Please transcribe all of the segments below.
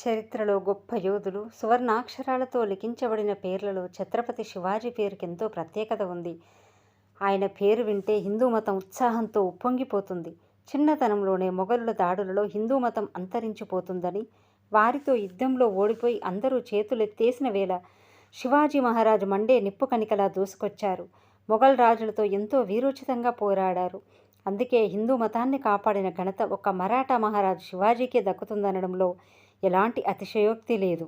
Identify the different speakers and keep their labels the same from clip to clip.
Speaker 1: చరిత్రలో గొప్ప యోధులు సువర్ణాక్షరాలతో లిఖించబడిన పేర్లలో ఛత్రపతి శివాజీ పేరుకెంతో ప్రత్యేకత ఉంది. ఆయన పేరు వింటే హిందూ మతం ఉత్సాహంతో ఉప్పొంగిపోతుంది. చిన్నతనంలోనే మొఘలుల దాడులలో హిందూ మతం అంతరించిపోతుందని వారితో యుద్ధంలో ఓడిపోయి అందరూ చేతులెత్తేసిన వేళ శివాజీ మహారాజు మండే నిప్పు కణికలా దూసుకొచ్చారు. మొఘల్ రాజులతో ఎంతో వీరోచితంగా పోరాడారు. అందుకే హిందూ మతాన్ని కాపాడిన ఘనత ఒక్క మరాఠా మహారాజు శివాజీకే దక్కుతుందనడంలో ఎలాంటి అతిశయోక్తి లేదు.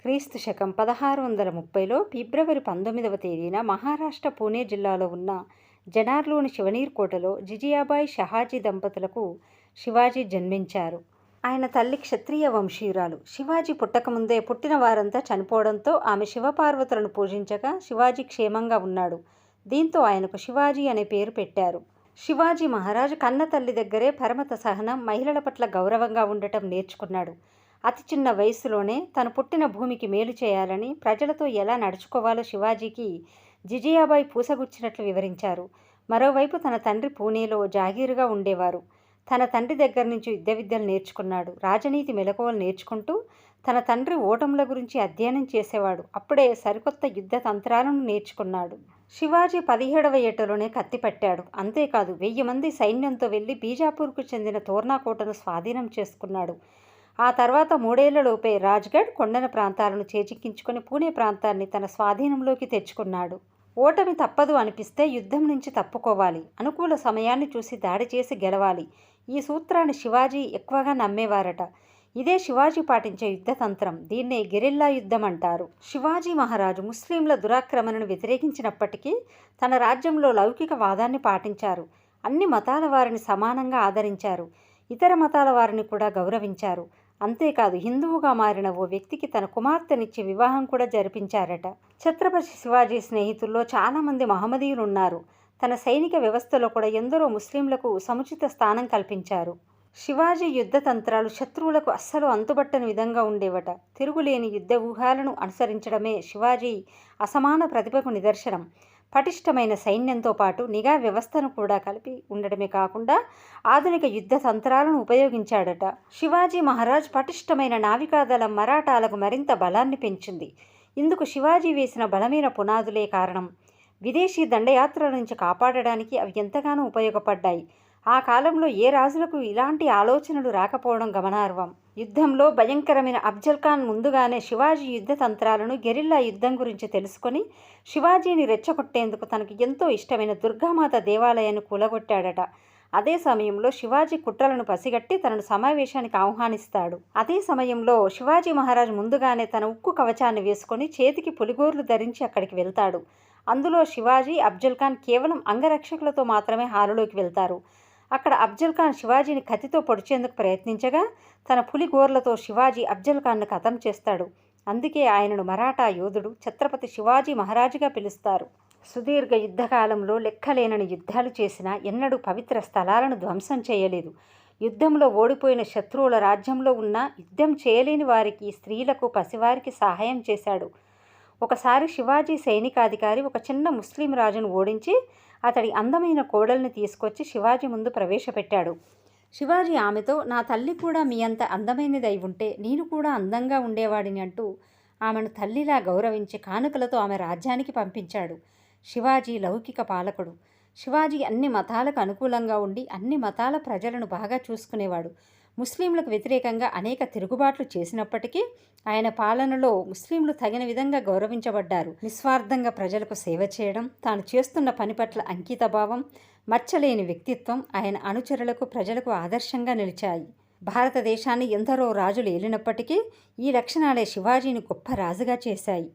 Speaker 1: క్రీస్తు శకం పదహారు వందల ముప్పైలో ఫిబ్రవరి పంతొమ్మిదవ తేదీన మహారాష్ట్ర పూణే జిల్లాలో ఉన్న జనార్లోని శివనీర్ కోటలో జిజియాబాయి షహాజీ దంపతులకు శివాజీ జన్మించారు. ఆయన తల్లి క్షత్రియ వంశీయురాలు. శివాజీ పుట్టకముందే పుట్టిన వారంతా చనిపోవడంతో ఆమె శివపార్వతులను పూజించగా శివాజీ క్షేమంగా ఉన్నాడు. దీంతో ఆయనకు శివాజీ అనే పేరు పెట్టారు. శివాజీ మహారాజు కన్న తల్లి దగ్గరే పరమత సహనం మహిళల పట్ల గౌరవంగా ఉండటం నేర్చుకున్నాడు. అతి చిన్న వయసులోనే తను పుట్టిన భూమికి మేలు చేయాలని ప్రజలతో ఎలా నడుచుకోవాలో శివాజీకి జిజియాబాయి పూసగుచ్చినట్లు వివరించారు. మరోవైపు తన తండ్రి పూణేలో జాగీరుగా ఉండేవారు. తన తండ్రి దగ్గర నుంచి యుద్ధ విద్యలు నేర్చుకున్నాడు. రాజనీతి మెలకువలు నేర్చుకుంటూ తన తండ్రి ఓటముల గురించి అధ్యయనం చేసేవాడు. అప్పుడే సరికొత్త యుద్ధ తంత్రాలను నేర్చుకున్నాడు. శివాజీ పదిహేడవ ఏటలోనే కత్తిపట్టాడు అంతేకాదు వెయ్యి మంది సైన్యంతో వెళ్ళి బీజాపూర్కు చెందిన తోర్నాకోటను స్వాధీనం చేసుకున్నాడు. ఆ తర్వాత మూడేళ్ళలోపే రాజ్గఢ్ కొండన ప్రాంతాలను చేజిక్కించుకొని పూణే ప్రాంతాన్ని తన స్వాధీనంలోకి తెచ్చుకున్నాడు. ఓటమి తప్పదు అనిపిస్తే యుద్ధం నుంచి తప్పుకోవాలి అనుకూల సమయాన్ని చూసి దాడి చేసి గెలవాలి. ఈ సూత్రాన్ని శివాజీ ఎక్కువగా నమ్మేవారట. ఇదే శివాజీ పాటించే యుద్ధతంత్రం దీన్నే గెరిల్లా యుద్ధం అంటారు. శివాజీ మహారాజు ముస్లింల దురాక్రమణను వ్యతిరేకించినప్పటికీ తన రాజ్యంలో లౌకిక వాదాన్ని పాటించారు. అన్ని మతాల వారిని సమానంగా ఆదరించారు. ఇతర మతాల వారిని కూడా గౌరవించారు. అంతేకాదు హిందువుగా మారిన ఓ వ్యక్తికి తన కుమార్తెనిచ్చి వివాహం కూడా జరిపించారట. ఛత్రపతి శివాజీ స్నేహితుల్లో చాలామంది మహమ్మదీయులు ఉన్నారు తన సైనిక వ్యవస్థలో కూడా ఎందరో ముస్లింలకు సముచిత స్థానం కల్పించారు. శివాజీ యుద్ధ తంత్రాలు శత్రువులకు అస్సలు అంతుబట్టని విధంగా ఉండేవట. తిరుగులేని యుద్ధ ఊహాలను అనుసరించడమే శివాజీ అసమాన ప్రతిభకు నిదర్శనం. పటిష్టమైన సైన్యంతో పాటు నిఘా వ్యవస్థను కూడా కలిపి ఉండడమే కాకుండా ఆధునిక యుద్ధ తంత్రాలను ఉపయోగించాడట. శివాజీ మహారాజ్ పటిష్టమైన నావికాదళం మరాఠాలకు మరింత బలాన్ని పెంచింది. ఇందుకు శివాజీ వేసిన బలమైన పునాదులే కారణం. విదేశీ దండయాత్రల నుంచి కాపాడడానికి అవి ఎంతగానో ఉపయోగపడ్డాయి. ఆ కాలంలో ఏ రాజులకు ఇలాంటి ఆలోచనలు రాకపోవడం గమనార్హం? యుద్ధంలో భయంకరమైన అఫ్జల్ ఖాన్ ముందుగానే శివాజీ యుద్ధ తంత్రాలను గెరిల్లా యుద్ధం గురించి తెలుసుకొని శివాజీని రెచ్చగొట్టేందుకు తనకు ఎంతో ఇష్టమైన దుర్గామాత దేవాలయాన్ని కూలగొట్టాడట. అదే సమయంలో శివాజీ కుట్రలను పసిగట్టి తనను సమావేశానికి ఆహ్వానిస్తాడు. అదే సమయంలో శివాజీ మహారాజ్ ముందుగానే తన ఉక్కు కవచాన్ని వేసుకొని చేతికి పులిగోర్లు ధరించి అక్కడికి వెళ్తాడు. అందులో శివాజీ అఫ్జల్ ఖాన్ కేవలం అంగరక్షకులతో మాత్రమే హాలులోకి వెళ్తారు. అక్కడ అఫ్జల్ ఖాన్ శివాజీని కత్తితో పొడిచేందుకు ప్రయత్నించగా తన పులి గోర్లతో శివాజీ అఫ్జల్ ఖాన్ను కథం చేస్తాడు. అందుకే ఆయనను మరాఠా యోధుడు ఛత్రపతి శివాజీ మహారాజుగా పిలుస్తారు. సుదీర్ఘ యుద్ధకాలంలో లెక్కలేనని యుద్ధాలు చేసినా ఎన్నడూ పవిత్ర స్థలాలను ధ్వంసం చేయలేదు. యుద్ధంలో ఓడిపోయిన శత్రువుల రాజ్యంలో ఉన్న యుద్ధం చేయలేని వారికి స్త్రీలకు పసివారికి సహాయం చేశాడు. ఒకసారి శివాజీ సైనికాధికారి ఒక చిన్న ముస్లిం రాజును ఓడించి అతడి అందమైన కోడల్ని తీసుకొచ్చి శివాజీ ముందు ప్రవేశపెట్టాడు. శివాజీ ఆమెతో నా తల్లి కూడా మీ అంత అందమైనదై ఉంటే నేను కూడా అందంగా ఉండేవాడిని అంటూ ఆమెను తల్లిలా గౌరవించి కానుకలతో ఆమె రాజ్యానికి పంపించాడు. శివాజీ లౌకిక పాలకుడు. శివాజీ అన్ని మతాలకు అనుకూలంగా ఉండి అన్ని మతాల ప్రజలను బాగా చూసుకునేవాడు. ముస్లింలకు వ్యతిరేకంగా అనేక తిరుగుబాట్లు చేసినప్పటికీ ఆయన పాలనలో ముస్లింలు తగిన విధంగా గౌరవించబడ్డారు. నిస్వార్థంగా ప్రజలకు సేవ చేయడం తాను చేస్తున్న పని పట్ల అంకితభావం మచ్చలేని వ్యక్తిత్వం ఆయన అనుచరులకు ప్రజలకు ఆదర్శంగా నిలిచాయి. భారతదేశాన్ని ఎందరో రాజులు ఏలినప్పటికీ ఈ లక్షణాలే శివాజీని గొప్ప రాజుగా చేశాయి.